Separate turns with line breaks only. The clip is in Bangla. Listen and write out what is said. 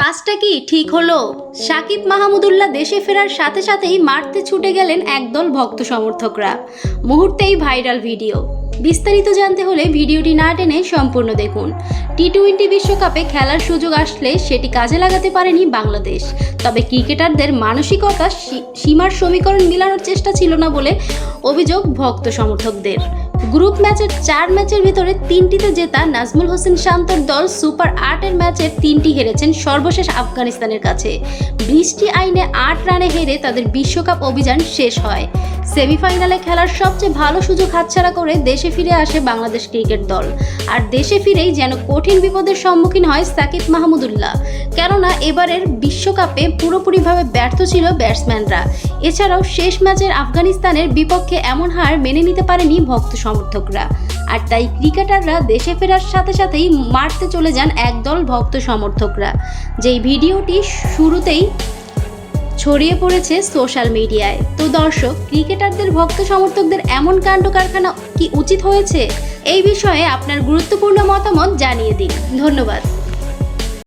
কাজটা কি ঠিক হলো? সাকিব মাহমুদুল্লাহ দেশে ফেরার সাথে সাথেই মারতে ছুটে গেলেন একদল ভক্ত সমর্থকরা। মুহূর্তেই ভাইরাল ভিডিও। বিস্তারিত জানতে হলে ভিডিওটি না টেনে সম্পূর্ণ দেখুন। টি টোয়েন্টি বিশ্বকাপে খেলার সুযোগ আসলে সেটি কাজে লাগাতে পারেনি বাংলাদেশ। তবে ক্রিকেটারদের মানসিকতা সীমার সমীকরণ মিলানোর চেষ্টা ছিল না বলে অভিযোগ ভক্ত সমর্থকদের। গ্রুপ ম্যাচের চার ম্যাচের ভিতরে তিনটিতে জেতা নাজমুল হোসেন শান্তর দল সুপার আটের ম্যাচে তিনটি হেরেছেন সর্বশেষ আফগানিস্তানের কাছে। বৃষ্টি আইনে আট রানে হেরে তাদের বিশ্বকাপ অভিযান শেষ হয়। সেমিফাইনালে খেলার সবচেয়ে ভালো সুযোগ হাতছাড়া করে দেশে ফিরে আসে বাংলাদেশ ক্রিকেট দল। আর দেশে ফিরেই যেন কঠিন বিপদের সম্মুখীন হয় সাকিব মাহমুদুল্লাহ কেননা এবারের বিশ্বকাপে পুরোপুরিভাবে ব্যর্থ ছিল ব্যাটসম্যানরা। এছাড়াও শেষ ম্যাচের আফগানিস্তানের বিপক্ষে এমন হার মেনে নিতে পারেনি ভক্ত সমর্থকরা। আর তাই ক্রিকেটাররা দেশে ফেরার সাথে সাথেই মারতে চলে যান একদল ভক্ত সমর্থকরা। যেই ভিডিওটি শুরুতেই ছড়িয়ে পড়েছে সোশ্যাল মিডিয়ায়। তো দর্শক, ক্রিকেটারদের ভক্ত সমর্থকদের এমন কাণ্ড কারখানা কি উচিত হয়েছে? এই বিষয়ে আপনার গুরুত্বপূর্ণ মতামত জানিয়ে দিন। ধন্যবাদ।